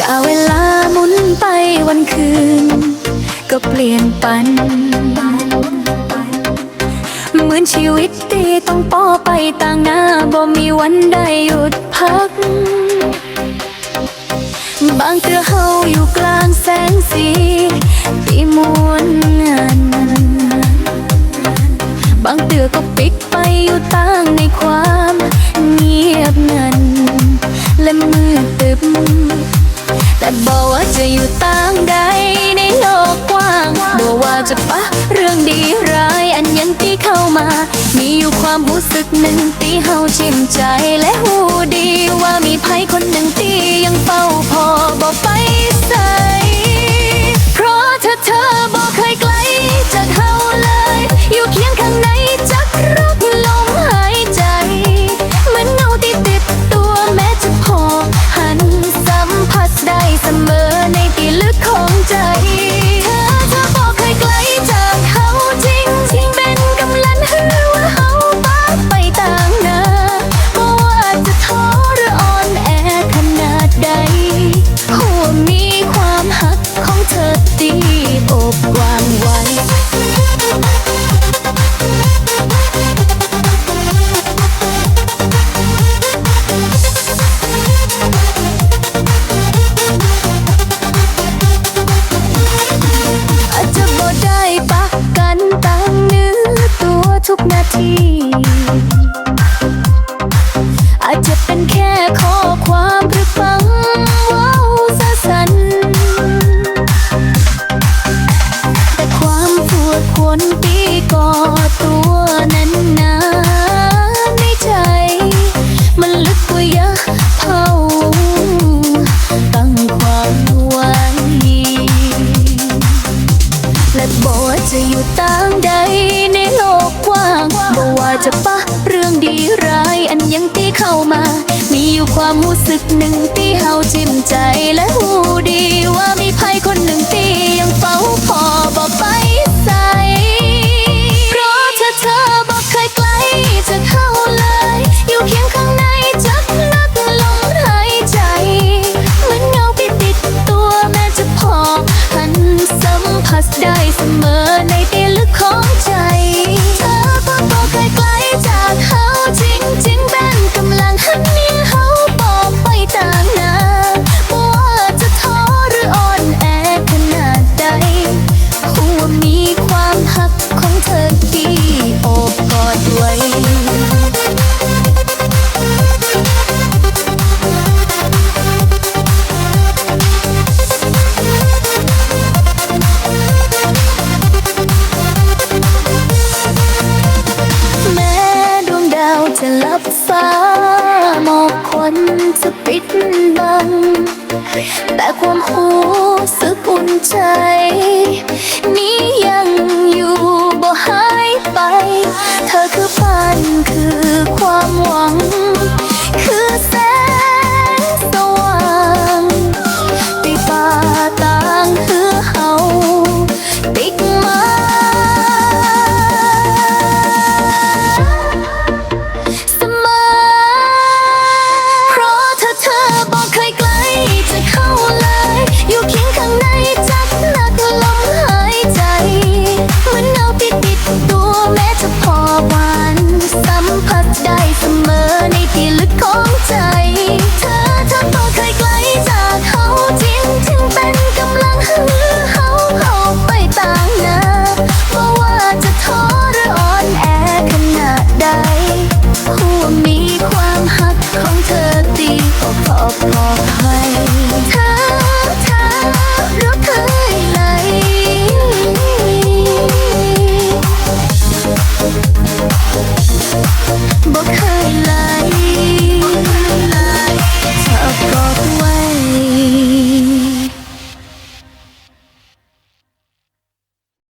กาเวลาหมุนไปวันคืน ก็เปลี่ยนปัน เหมือนชีวิตตีต้องป้อไปต่างหน้าบ่มีวันใดหยุดพัก បានទើហៅอยู่กลางแสงสี ความรู้สึกหนึ่งตีเฮาชิมใจและหูดี ว่ามีภัยคนหนึ่งตียังเฝ้าพอบอกไป คนปีกอตัวนั้นนะในใจ มันลึกกว่าเะเท่ตั้งความไว้และบอกจะอยู่ต่างใดในโลกกว้างบอกว่าจะปะเรื่องดีร้ายอันยังที่เข้ามา มีอยู่ความรู้สึกหนึ่งที่เฮาจิ้มใจและหูดีว่ามีภัยคนหนึ่งที่ จะปิดบัง แต่ความรู้สึกอุ่นใจ นี้ยังอยู่บ่หาย